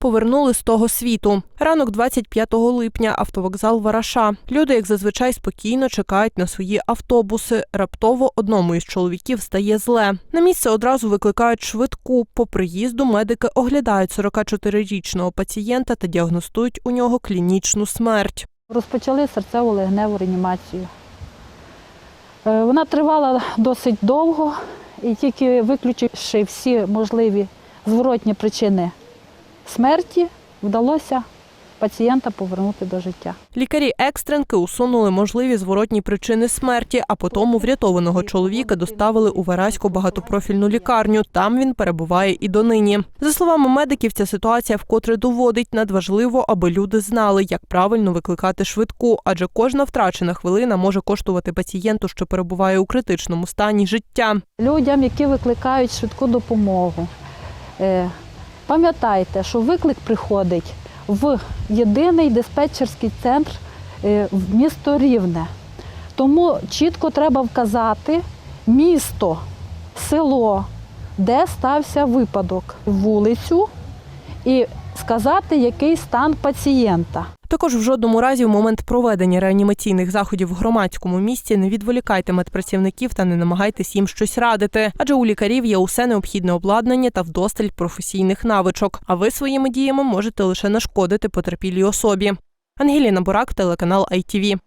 повернули з того світу. Ранок 25 липня, автовокзал Вараша. Люди, як зазвичай, спокійно чекають на свої автобуси. Раптово одному із чоловіків стає зле. На місце одразу викликають швидку. По приїзду медики оглядають 44-річного пацієнта та діагностують у нього клінічну смерть. Розпочали серцево-легневу реанімацію. Е, Вона тривала досить довго, і тільки виключивши всі можливі зворотні причини смерті, вдалося пацієнта повернути до життя. Лікарі екстренки усунули можливі зворотні причини смерті, а потім врятованого чоловіка доставили у Вараську багатопрофільну лікарню. Там він перебуває і донині. За словами медиків, ця ситуація вкотре доводить надважливо, аби люди знали, як правильно викликати швидку, адже кожна втрачена хвилина може коштувати пацієнту, що перебуває у критичному стані життя. Людям, які викликають швидку допомогу, е, пам'ятайте, що виклик приходить в єдиний диспетчерський центр е, в місто Рівне. Тому чітко треба вказати місто, село, де стався випадок, вулицю і сказати, який стан пацієнта. Також в жодному разі в момент проведення реанімаційних заходів в громадському місці не відволікайте медпрацівників та не намагайтесь їм щось радити, адже у лікарів є усе необхідне обладнання та вдосталь професійних навичок. А ви своїми діями можете лише нашкодити потерпілій особі. Ангеліна Бурак, телеканал ITV.